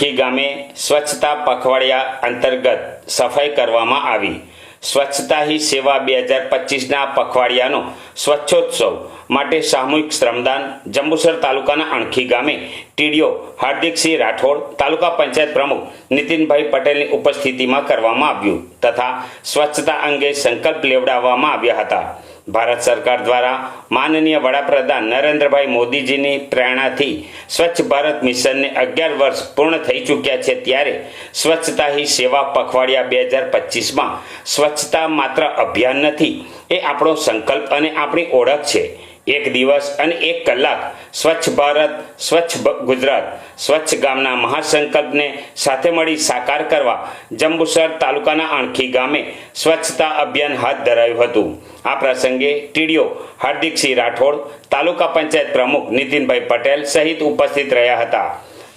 આણખી ગામે સ્વચ્છતા પખવાડિયા અંતર્ગત સફાઈ કરવામાં આવી. સ્વચ્છતા હી સેવા બે હજાર પચીસના પખવાડિયાનો સ્વચ્છોત્સવ માટે સામૂહિક શ્રમદાન જંબુસર તાલુકાના અણખી ગામે ટીડીઓ હાર્દિકસિંહ રાઠોડ, તાલુકા પંચાયત પ્રમુખ નીતિનભાઈ પટેલની ઉપસ્થિતિમાં કરવામાં આવ્યું તથા સ્વચ્છતા અંગે સંકલ્પ લેવડાવવામાં આવ્યા હતા. ભારત સરકાર દ્વારા માનનીય વડાપ્રધાન નરેન્દ્રભાઈ મોદીજીની પ્રેરણાથી સ્વચ્છ ભારત મિશનને અગિયાર વર્ષ પૂર્ણ થઈ ચૂક્યા છે ત્યારે સ્વચ્છતા હી સેવા પખવાડિયા બે હજાર પચીસમાં સ્વચ્છતા માત્ર અભિયાન નથી, એ આપણો સંકલ્પ અને આપણી ઓળખ છે. એક દિવસ અને એક કલાક સ્વચ્છ ભારત, સ્વચ્છ ગુજરાત, સ્વચ્છ ગામના મહાસંકલ્પને સાથે મળી સાકાર કરવા જંબુસર તાલુકાના આણખી ગામે સ્વચ્છતા અભિયાન હાથ ધરાયું હતું. આ પ્રસંગે ટીડીઓ હાર્દિકસિંહ રાઠોડ, તાલુકા પંચાયત પ્રમુખ નીતિનભાઈ પટેલ સહિત ઉપસ્થિત રહ્યા હતા.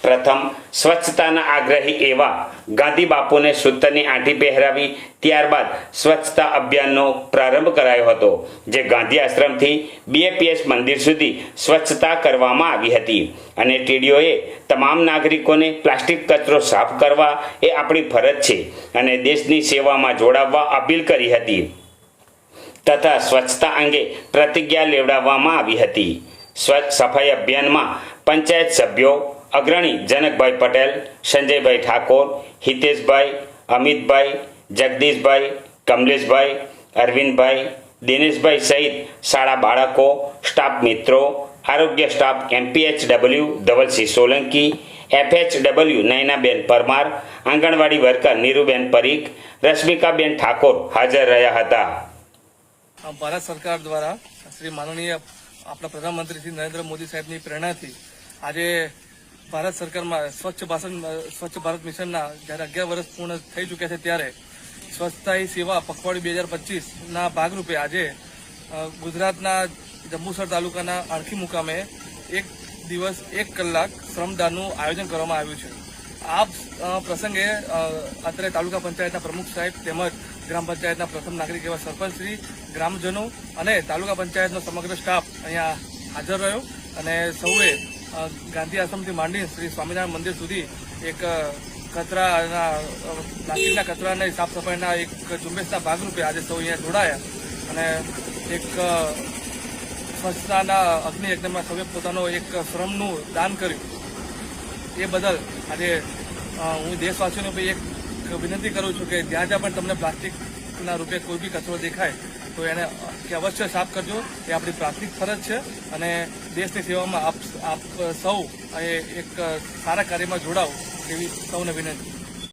પ્રથમ સ્વચ્છતાના આગ્રહી એવા ગાંધી બાપુને સૂતરની આંટી પહેરાવી ત્યારબાદ સ્વચ્છતા અભિયાનનો પ્રારંભ કરાયો હતો, જે ગાંધી આશ્રમથી બીએપીએસ મંદિર સુધી સ્વચ્છતા કરવામાં આવી હતી. અને ટીડીઓએ તમામ નાગરિકોને પ્લાસ્ટિક કચરો સાફ કરવા એ આપણી ફરજ છે અને દેશની સેવામાં જોડાવવા અપીલ કરી હતી. તથા સ્વચ્છતા અંગે પ્રતિજ્ઞા લેવડાવવામાં આવી હતી. સ્વચ્છ સફાઈ અભિયાનમાં પંચાયત સભ્યો અગ્રણી જનકભાઈ પટેલ, સંજયભાઈ ઠાકોર, હિતેશભાઈ, અમિતભાઈ, જગદીશભાઈ, કમલેશભાઈ, અરવિંદભાઈ, દિનેશભાઈ સહિત શાળા બાળકો, સ્ટાફ મિત્રો, આરોગ્ય staff MPH W Dhavalsinh Solanki FH W Naynaben Parmar, anganwadi worker Niruben Parikh, Rashmikaben Thakor હાજર રહ્યા હતા. ભારત સરકાર દ્વારા શ્રી માનનીય આપણા પ્રધાનમંત્રી શ્રી નરેન્દ્ર મોદી સાહેબની પ્રેરણાથી આજે ભારત સરકારમાં સ્વચ્છ ભાષણ સ્વચ્છ ભારત મિશનના જ્યારે અગિયાર વર્ષ પૂર્ણ થઈ ચૂક્યા છે ત્યારે સ્વચ્છતા સેવા પખવાડી બે હજાર પચીસના ભાગરૂપે આજે ગુજરાતના જંબુસર તાલુકાના અણખી મુકામે એક દિવસ, એક કલાક શ્રમદાનનું આયોજન કરવામાં આવ્યું છે. આ પ્રસંગે અત્યારે તાલુકા પંચાયતના પ્રમુખ સાહેબ તેમજ ગ્રામ પંચાયતના પ્રથમ નાગરિક એવા સરપંચશ્રી ગ્રામજનો અને તાલુકા પંચાયતનો સમગ્ર સ્ટાફ અહીંયા હાજર રહ્યો અને સૌએ ગાંધી આશ્રમથી માંડી શ્રી સ્વામિનારાયણ મંદિર સુધી એક કચરાના પ્લાસ્ટિકના કચરાને સાફ સફાઈના એક ઝુંબેશના ભાગરૂપે આજે સૌ અહીંયા જોડાયા. અને એક સ્વચ્છતાના અગ્નિ યજ્ઞમાં સૌએ પોતાનો એક શ્રમનું દાન કર્યું. એ બદલ આજે હું દેશવાસીઓને એક વિનંતી કરું છું કે જ્યાં જ્યાં પણ તમને પ્લાસ્ટિકના રૂપે કોઈ બી કચરો દેખાય તો એને અવશ્ય સાફ કરજો. એ આપણી પ્રાથમિક ફરજ છે અને દેશની સેવામાં આપ આપ સૌ એક સારા કાર્યમાં જોડાવ એવી સૌને વિનંતી.